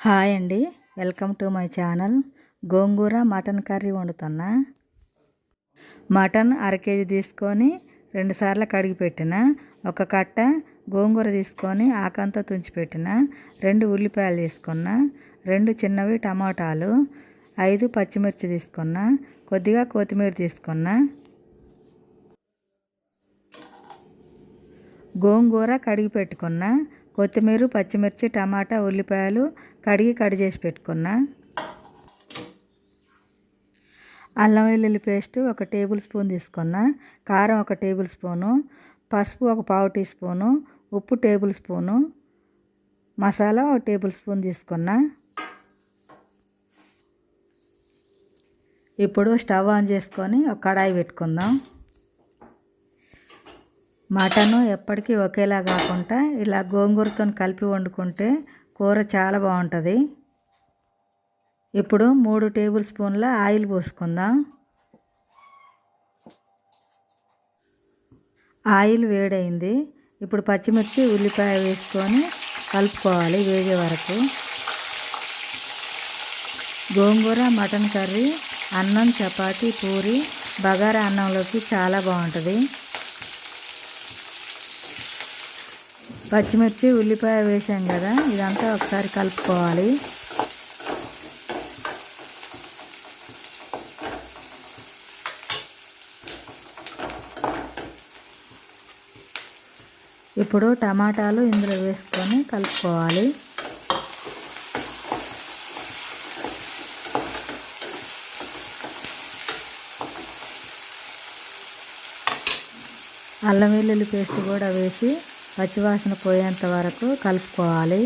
Hi అండి. Welcome to my channel. Gongura mutton curry వండుతున్నా. Mutton అర KG తీసుకొని రెండుసార్లు కడిగి పెట్టిన. ఒక కట్ట గోంగూర తీసుకొని ఆకంతా తుంచిపెట్టిన రెండు ఉల్లిపాయలు తీసుకున్న. రెండు చిన్నవి టమాటాలు. ఐదు పచ్చిమిర్చి తీసుకున్న. కొద్దిగా కొత్తిమీర తీసుకున్న. గోంగూర కడిగి పెట్టుకున్న. కొత్తిమీర పచ్చిమిర్చి టమాటా ఉల్లిపాయలు కడిగి కడి చేసి పెట్టుకున్నా. అల్లం వెల్లుల్లి పేస్ట్ ఒక టేబుల్ స్పూన్ తీసుకున్నా. కారం ఒక టేబుల్ స్పూను. పసుపు ఒక పావు టీ స్పూను. ఉప్పు టేబుల్ స్పూను. మసాలా ఒక టేబుల్ స్పూన్ తీసుకున్నా. ఇప్పుడు స్టవ్ ఆన్ చేసుకొని ఒక కడాయి పెట్టుకుందాం. మటను ఎప్పటికీ ఒకేలా కాకుండా ఇలా గోంగూరతో కలిపి వండుకుంటే కూర చాలా బాగుంటుంది. ఇప్పుడు మూడు టేబుల్ స్పూన్ల ఆయిల్ పోసుకుందాం. ఆయిల్ వేడైంది. ఇప్పుడు పచ్చిమిర్చి ఉల్లిపాయ వేసుకొని కలుపుకోవాలి వేగే వరకు. గోంగూర మటన్ కర్రీ అన్నం చపాతీ పూరి బగారా అన్నంలోకి చాలా బాగుంటుంది. పచ్చిమిర్చి ఉల్లిపాయ వేసాం కదా ఇదంతా ఒకసారి కలుపుకోవాలి. ఇప్పుడు టమాటాలు ఇందులో వేసుకొని కలుపుకోవాలి. అల్లం వెల్లుల్లి పేస్ట్ కూడా వేసి పచ్చివాసన పోయేంత వరకు కలుపుకోవాలి.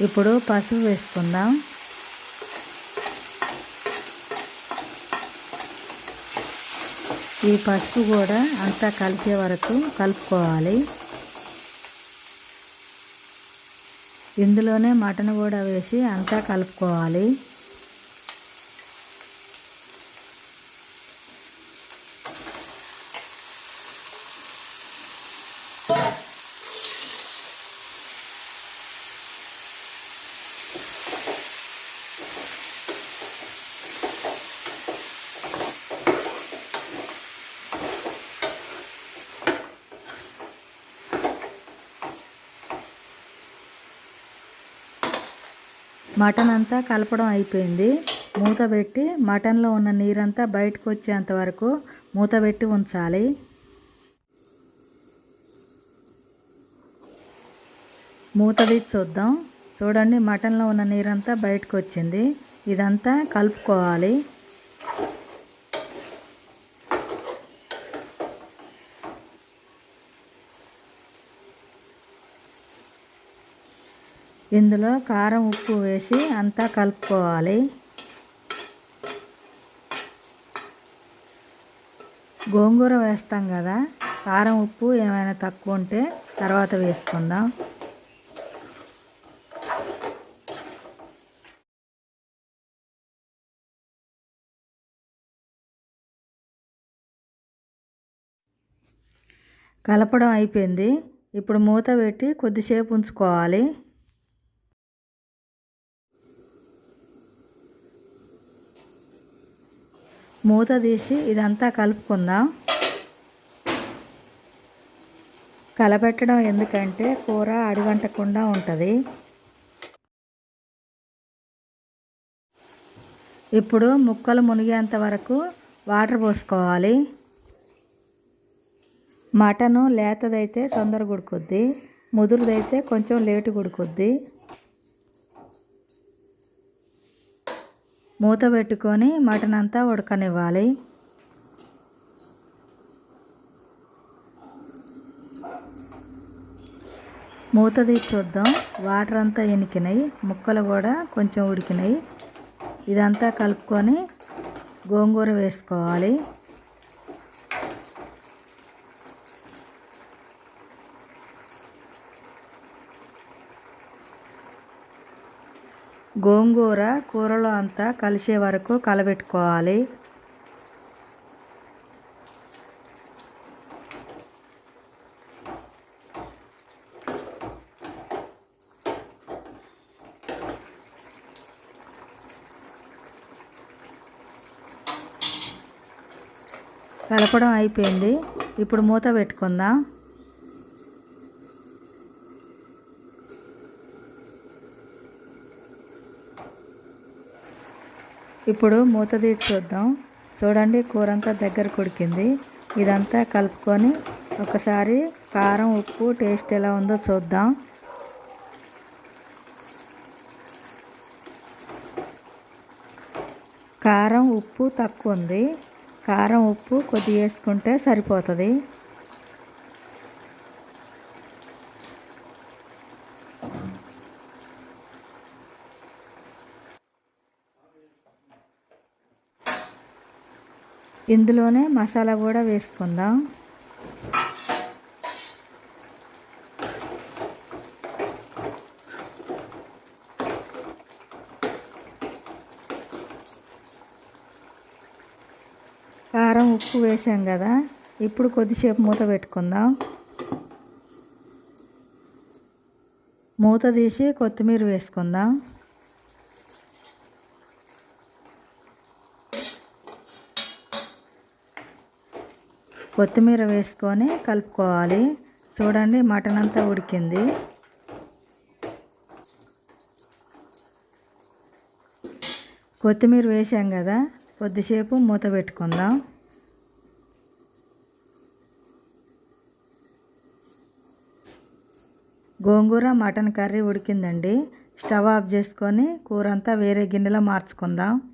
ఇప్పుడు పసుపు వేసుకుందాం. ఈ పసుపు కూడా అంతా కలిసే వరకు కలుపుకోవాలి. ఇందులోనే మటన్ కూడా వేసి అంతా కలుపుకోవాలి. మటన్ అంతా కలపడం అయిపోయింది. మూత పెట్టి మటన్లో ఉన్న నీరంతా బయటకు వచ్చేంత వరకు మూత పెట్టి ఉంచాలి. మూత తీసి చూద్దాం. చూడండి మటన్లో ఉన్న నీరంతా బయటకు వచ్చింది. ఇదంతా కలుపుకోవాలి. ఇందులో కారం ఉప్పు వేసి అంతా కలుపుకోవాలి. గోంగూర వేస్తాం కదా కారం ఉప్పు ఏమైనా తక్కువ ఉంటే తర్వాత వేసుకుందాం. కలపడం అయిపోయింది. ఇప్పుడు మూత పెట్టి కొద్దిసేపు ఉంచుకోవాలి. మూత తీసి ఇదంతా కలుపుకుందాం. కలపెట్టడం ఎందుకంటే కూర అడిగంటకుండా ఉంటుంది. ఇప్పుడు ముక్కలు మునిగేంత వరకు వాటర్ పోసుకోవాలి. మటను లేతదైతే తొందరగా ఉడుకుద్ది ముదురుదైతే కొంచెం లేటు ఉడుకుద్ది మూత పెట్టుకొని మటన్ అంతా ఉడకనివ్వాలి. మూత తీసి చూద్దాం. వాటర్ అంతా ఎనికినాయి ముక్కలు కూడా కొంచెం ఉడికినాయి. ఇదంతా కలుపుకొని గోంగూర వేసుకోవాలి. గోంగూర కూరలో అంతా కలిసే వరకు కలబెట్టుకోవాలి. కలపడం అయిపోయింది. ఇప్పుడు మూత పెట్టుకుందాం. ఇప్పుడు మూత తీసి చూద్దాం. చూడండి కూర అంతా దగ్గర కొడికింది. ఇదంతా కలుపుకొని ఒకసారి కారం ఉప్పు టేస్ట్ ఎలా ఉందో చూద్దాం. కారం ఉప్పు తక్కువ ఉంది. కారం ఉప్పు కొద్దిగా వేసుకుంటే సరిపోతుంది. ఇందులోనే మసాలా కూడా వేసుకుందాం. కారం ఉప్పు వేసాం కదా ఇప్పుడు కొద్దిసేపు మూత పెట్టుకుందాం. మూత తీసి కొత్తిమీర వేసుకుందాం. కొత్తిమీర వేసుకొని కలుపుకోవాలి. చూడండి మటన్ అంతా ఉడికింది. కొత్తిమీర వేసాం కదా కొద్దిసేపు మూత పెట్టుకుందాం. గోంగూర మటన్ కర్రీ ఉడికిందండి. స్టవ్ ఆఫ్ చేసుకొని కూర అంతా వేరే గిన్నెలో మార్చుకుందాం.